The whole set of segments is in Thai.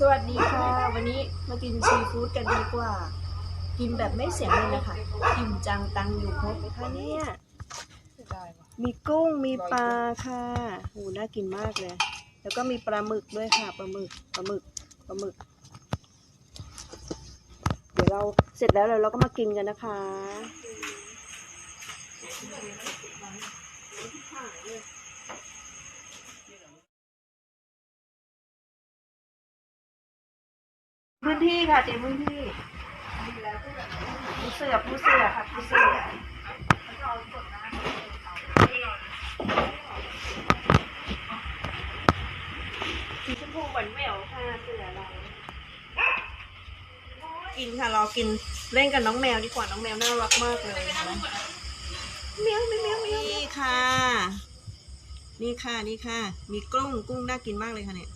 สวัสดีค่ะ วันนี้มากินซีฟู้ดกันดีกว่า กินแบบไม่เสียเงินนะคะอิ่มจังตังอยู่ครบค่ะเนี่ยมีกุ้งมีปลาค่ะโหน่ากินมากเลย แล้วก็มีปลาหมึกด้วยค่ะปลาหมึกปลาหมึกปลาหมึก เดี๋ยวเราเสร็จแล้วเราก็มากินกันนะคะ พื้นที่ค่ะเตรียมพื้นที่ผู้เสือผู้เสือค่ะผู้เสือสีชมพูหวานแหวค่ะเสือเรากินค่ะรอกินเล่นกับน้องแมวดีกว่าน้องแมวน่ารักมากเลยเมียวเมียวเมียวเมียวนี่ค่ะ นี่ค่ะนี่ค่ะ มีกุ้งกุ้งน่ากินมากเลยค่ะเนี่ย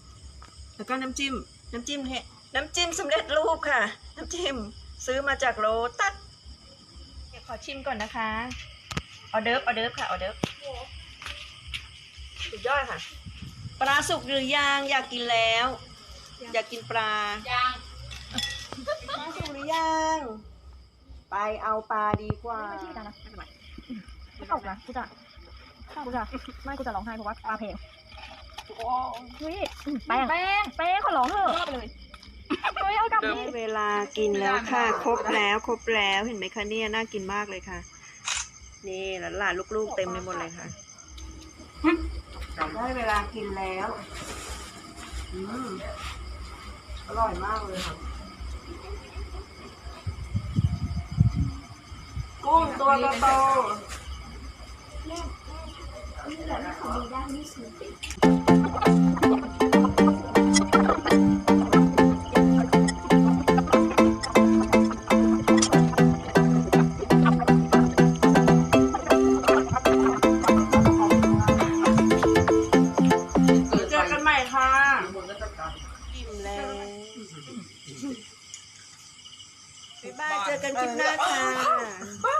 แล้วก็น้ำจิ้มน้ำจิ้มเห็ด น้ำจิ้มสำเร็จรูปค่ะ น้ำจิ้มซื้อมาจากโลตัสเดี๋ยวขอชิมก่อนนะคะออเดิร์ฟออเดิร์ฟค่ะออเดิร์ฟสุดยอดค่ะ ปลาสุกหรือยังอยากกินแล้ว อยากกินปลายังปลาสุกหรือยังไปเอาปลาดีกว่าไม่ที่กันนะไม่เป็นไรไม่ตกนะกูจะถ้ากูจะไม่กูจะร้องไห้เพราะว่าปลาเพลงเฮ้ยแป้งแป้งแป้งขอร้องเถอะไปเลย เฮ้ยเอากลับได้นี่เวลากินแล้วค่ะ ครบแล้วครบแล้วเห็นไหมคะเนี่ยน่ากินมากเลยค่ะ นี่หลานๆลูกๆเต็มไปหมดเลยค่ะได้เวลากินแล้วอืมอร่อยมากเลยค่ะกุ้งตัวโตๆ แล้วบ๊ายบายเจอกันคลิปหน้าค่ะ